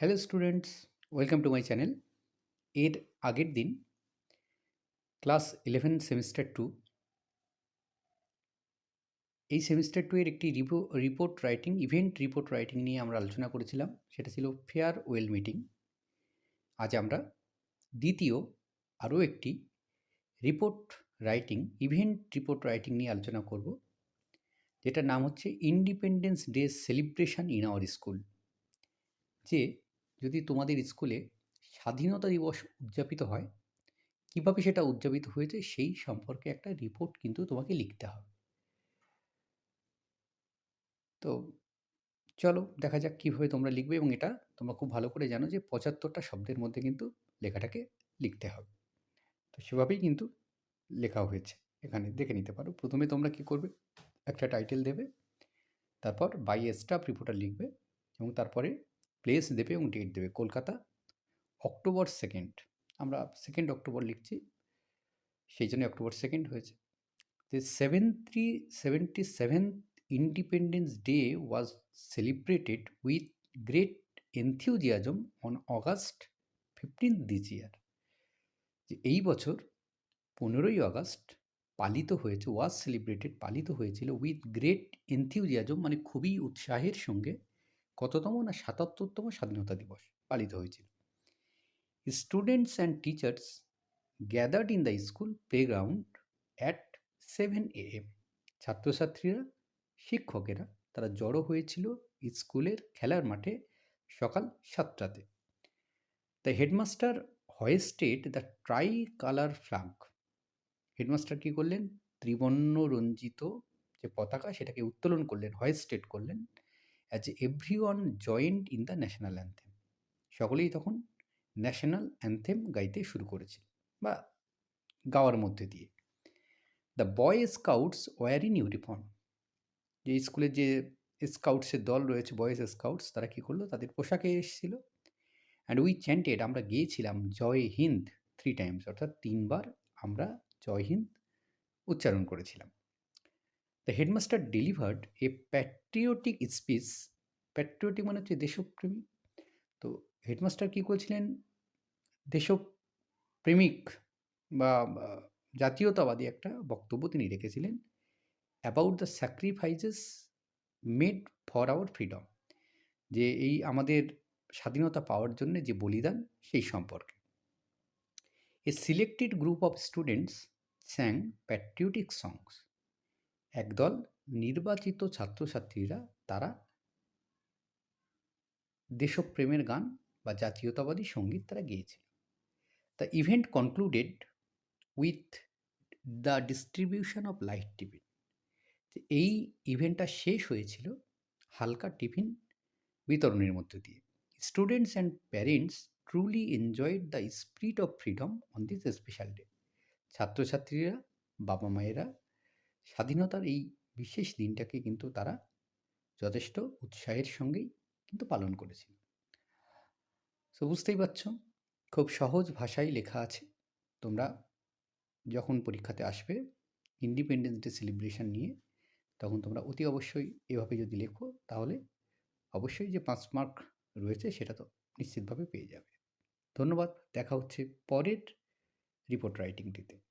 Hello students welcome to my channel এর আগের দিন ক্লাস ইলেভেন সেমিস্টার টু এই সেমিস্টার টু এর একটি report writing event report writing নিয়ে আমরা আলোচনা করেছিলাম। সেটা ছিল ফেয়ার ওয়েল মিটিং আজ আমরা দ্বিতীয় আরও একটি report writing event report writing নিয়ে আলোচনা করব। যেটার নাম হচ্ছে independence day celebration in our school যে যদি তোমাদের স্কুলে স্বাধীনতা দিবস উদযাপিত হয়, কীভাবে সেটা উদযাপিত হয়েছে সেই সম্পর্কে একটা রিপোর্ট কিন্তু তোমাকে লিখতে হবে। তো চলো দেখা যাক কীভাবে তোমরা লিখবে এবং এটা তোমরা খুব ভালো করে জানো যে পঁচাত্তরটা শব্দের মধ্যে কিন্তু লেখাটাকে লিখতে হবে। তো সেভাবেই কিন্তু লেখা হয়েছে। এখানে দেখে নিতে পারো। প্রথমে তোমরা কি করবে? একটা টাইটেল দেবে, তারপর বাই স্টাফ রিপোর্টার লিখবে এবং তারপরে প্লেস দেবে এবং ডেট দেবে। কলকাতা, অক্টোবর সেকেন্ড আমরা সেকেন্ড অক্টোবর লিখছি, সেই জন্য অক্টোবর সেকেন্ড হয়েছে। যে seven three seventy seventh independence day was celebrated with great enthusiasm on August fifteenth this year যে এই বছর পনেরোই আগস্ট পালিত হয়েছে ওয়াজ সেলিব্রেটেড পালিত হয়েছিল উইথ গ্রেট এনথিউজিয়াজম মানে খুবই উৎসাহের সঙ্গে কততম না সাতাত্তরতম স্বাধীনতা দিবস পালিত হয়েছিল। Students and teachers gathered in the school playground at seven A M ছাত্রছাত্রীরা, শিক্ষকেরা, তারা জড়ো হয়েছিল স্কুলের খেলার মাঠে সকাল সাতটাতে। The headmaster hoisted the tricolour flag headmaster কী করলেন? ত্রিবর্ণ রঞ্জিত যে পতাকা, সেটাকে উত্তোলন করলেন হয়েস্টেড করলেন। As everyone joined in the national anthem সকলেই তখন ন্যাশনাল অ্যান্থেম গাইতে শুরু করেছে বা গাওয়ার মধ্যে দিয়ে। The boy scouts wore in uniform যে স্কুলের যে স্কাউটসের দল রয়েছে বয়েজ স্কাউটস তারা কী করল? তাদের পোশাকে এসেছিল। অ্যান্ড উই চ্যান্টেড আমরা গিয়েছিলাম জয় হিন্দ থ্রি টাইমস অর্থাৎ তিনবার আমরা জয় হিন্দ উচ্চারণ করেছিলাম। The headmaster delivered a patriotic speech patriotic মানে হচ্ছে দেশপ্রেমী। তো হেডমাস্টার কী করেছিলেন? দেশপ্রেমিক বা জাতীয়তাবাদী একটা বক্তব্য তিনি রেখেছিলেন about the sacrifices made for our freedom যে এই আমাদের স্বাধীনতা পাওয়ার জন্য যে বলিদান সেই সম্পর্কে। A selected group of students sang patriotic songs একদল নির্বাচিত ছাত্রছাত্রীরা তারা দেশপ্রেমের গান বা জাতীয়তাবাদী সংগীত তারা গিয়েছিল। The event concluded with the distribution of light tiffin এই ইভেন্টটা শেষ হয়েছিল হালকা টিফিন বিতরণের মধ্য দিয়ে। Students and parents truly enjoyed the spirit of freedom on this special day ছাত্রছাত্রীরা, বাবা মায়েরা স্বাধীনতার এই বিশেষ দিনটাকে কিন্তু তারা যথেষ্ট উৎসাহের সঙ্গেই কিন্তু পালন করেছিল। সো বুঝতেই পারছ, খুব সহজ ভাষায় লেখা আছে, তোমরা যখন পরীক্ষাতে আসবে ইন্ডিপেন্ডেন্স ডে সেলিব্রেশন নিয়ে, তখন তোমরা অতি অবশ্যই এভাবে যদি লেখো, তাহলে অবশ্যই যে পাঁচ মার্ক রয়েছে, সেটা তো নিশ্চিতভাবে পেয়ে যাবে। ধন্যবাদ, দেখা হচ্ছে পরের রিপোর্ট রাইটিংটিতে